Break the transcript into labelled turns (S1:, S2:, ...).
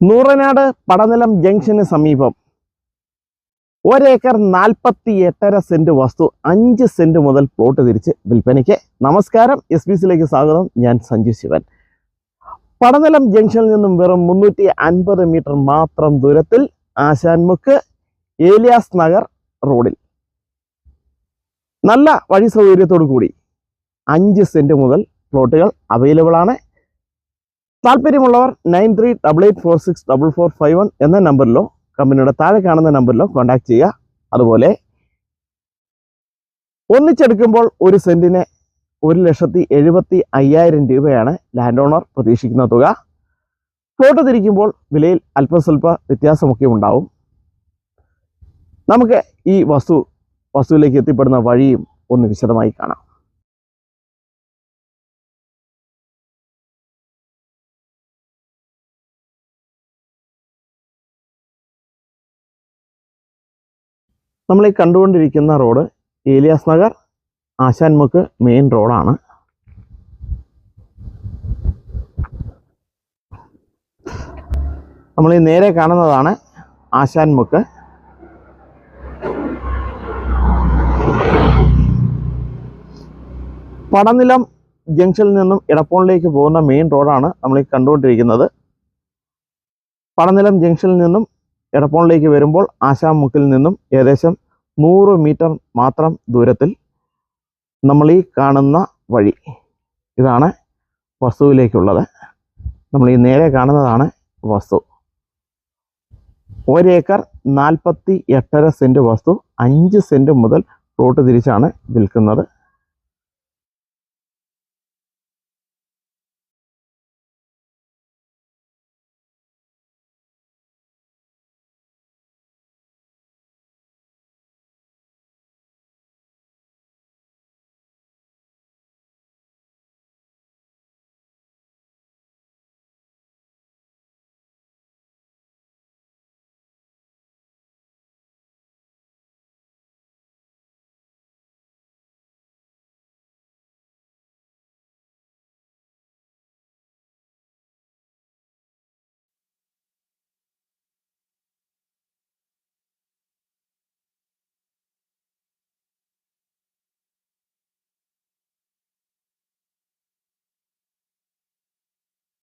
S1: നൂറനാട് പടനിലം junction സമീപം. ഒരേക്കർ നാൽപ്പത്തി എട്ടര സെന്റ് വസ്തു അഞ്ച് സെന്റ് മുതൽ പ്ലോട്ട് തിരിച്ച് വിൽപ്പനയ്ക്ക്. നമസ്കാരം എസ് ബി സിയിലേക്ക് സ്വാഗതം. ഞാൻ സഞ്ജു ശിവൻ. പടനിലം ജംഗ്ഷനിൽ നിന്നും വെറും മുന്നൂറ്റി അൻപത് മീറ്റർ മാത്രം ദൂരത്തിൽ ആശാൻമുക്ക് ഏലിയാസ് നഗർ റോഡിൽ. നല്ല വഴി സൗകര്യത്തോടു കൂടി അഞ്ച് സെന്റ് മുതൽ പ്ലോട്ടുകൾ അവൈലബിൾ ആണ്. താല്പര്യമുള്ളവർ nine three double eight four six double four five one എന്ന നമ്പറിലോ കമ്പനിയുടെ താഴെ കാണുന്ന നമ്പറിലോ കോൺടാക്ട് ചെയ്യുക. അതുപോലെ ഒന്നിച്ചെടുക്കുമ്പോൾ ഒരു സെന്റിന് ഒരു ലക്ഷത്തി എഴുപത്തി അയ്യായിരം രൂപയാണ് ലാൻഡ് ഓണർ പ്രതീക്ഷിക്കുന്ന തുക. പ്ലോട്ട് തിരിക്കുമ്പോൾ വിലയിൽ അല്പസ്വല്പ വ്യത്യാസമൊക്കെ ഉണ്ടാവും. നമുക്ക് ഈ വസ്തു വസ്തുവിലേക്ക് എത്തിപ്പെടുന്ന വഴിയും ഒന്ന് വിശദമായി കാണാം. നമ്മൾ ഈ കണ്ടുകൊണ്ടിരിക്കുന്ന റോഡ് ഏലിയാസ് നഗർ ആശാൻമുക്ക് മെയിൻ റോഡാണ്. നമ്മൾ ഈ നേരെ കാണുന്നതാണ് ആശാൻമുക്ക്. പടനിലം ജംഗ്ഷനിൽ നിന്നും ഇടപ്പോളിലേക്ക് പോകുന്ന മെയിൻ റോഡാണ് നമ്മൾ ഈ കണ്ടുകൊണ്ടിരിക്കുന്നത്. പടനിലം ജംഗ്ഷനിൽ നിന്നും എടപ്പോളിലേക്ക് വരുമ്പോൾ ആശാമുക്കിൽ നിന്നും ഏകദേശം നൂറ് മീറ്റർ മാത്രം ദൂരത്തിൽ നമ്മൾ ഈ കാണുന്ന വഴി ഇതാണ് വസ്തുവിലേക്കുള്ളത്. നമ്മൾ ഈ നേരെ കാണുന്നതാണ് വസ്തു. ഒരേക്കർ നാൽപ്പത്തി എട്ടര സെന്റ് വസ്തു അഞ്ച് സെന്റ് മുതൽ പ്ലോട്ട് തിരിച്ചാണ് വിൽക്കുന്നത്.